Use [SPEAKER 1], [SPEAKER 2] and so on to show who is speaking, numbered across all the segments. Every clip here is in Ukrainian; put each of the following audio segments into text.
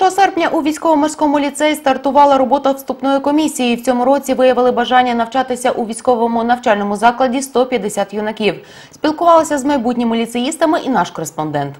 [SPEAKER 1] 1 серпня у військово-морському ліцеї стартувала робота вступної комісії. В цьому році виявили бажання навчатися у військовому навчальному закладі 150 юнаків. Спілкувалися з майбутніми ліцеїстами і наш кореспондент.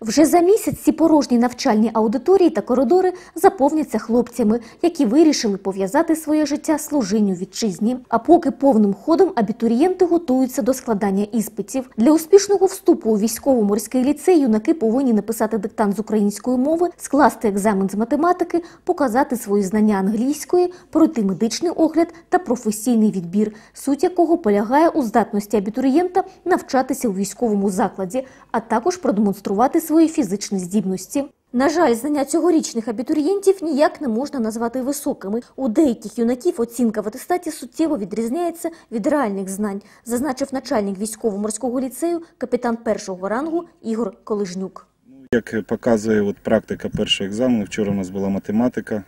[SPEAKER 2] Вже за місяць ці порожні навчальні аудиторії та коридори заповняться хлопцями, які вирішили пов'язати своє життя служінню вітчизні. А поки повним ходом абітурієнти готуються до складання іспитів. Для успішного вступу у військово-морський ліцей юнаки повинні написати диктант з української мови, скласти екзамен з математики, показати свої знання англійської, пройти медичний огляд та професійний відбір, суть якого полягає у здатності абітурієнта навчатися у військовому закладі, а також продемонструвати свої фізичні здібності. На жаль, знання цьогорічних абітурієнтів ніяк не можна назвати високими. У деяких юнаків оцінка в атестаті суттєво відрізняється від реальних знань, зазначив начальник військово-морського ліцею, капітан першого рангу Ігор Колижнюк.
[SPEAKER 3] Як показує от практика першого екзамену, вчора у нас була математика,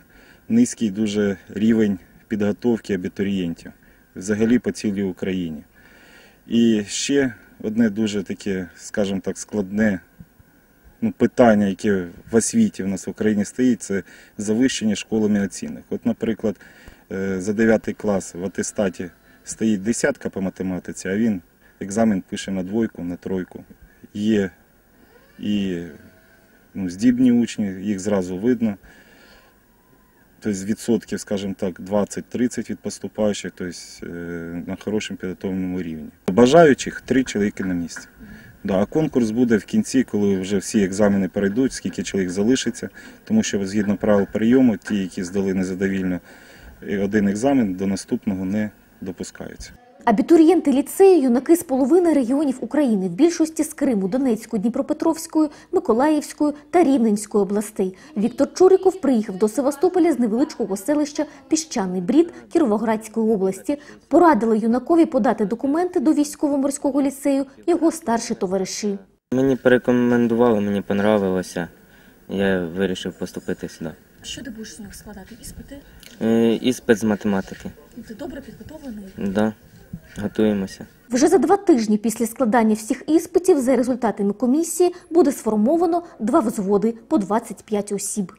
[SPEAKER 3] низький дуже рівень підготовки абітурієнтів взагалі по цілій Україні. І ще одне дуже таке, скажімо так, складне ну, питання, яке в освіті в нас в Україні стоїть, це завищення школами оцінок. От, наприклад, е, за 9 клас в атестаті стоїть десятка по математиці, а він екзамен пише на двойку, на тройку. Є і ну, здібні учні, їх зразу видно. Тобто відсотків, скажімо так, 20-30 від поступаючих, тобто е, на хорошому підготовленому рівні. Бажаючих три чоловіки на місці. Да, а конкурс буде в кінці, коли вже всі екзамени перейдуть, скільки чоловік залишиться, тому що згідно правил прийому, ті, які здали незадовільно один екзамен, до наступного не допускаються.
[SPEAKER 2] Абітурієнти ліцею – юнаки з половини регіонів України, в більшості з Криму, Донецької, Дніпропетровської, Миколаївської та Рівненської областей. Віктор Чуриков приїхав до Севастополя з невеличкого селища Піщаний Брід Кіровоградської області. Порадили юнакові подати документи до військово-морського ліцею його старші товариші.
[SPEAKER 4] Мені порекомендували, мені понравилося. Я вирішив поступити сюди.
[SPEAKER 5] Що ти будеш з них складати? Іспити?
[SPEAKER 4] Е, Іспит з математики.
[SPEAKER 5] Ти добре підготовлений?
[SPEAKER 4] Да, готуємося.
[SPEAKER 2] Вже за два тижні після складання всіх іспитів за результатами комісії буде сформовано два взводи по 25 осіб.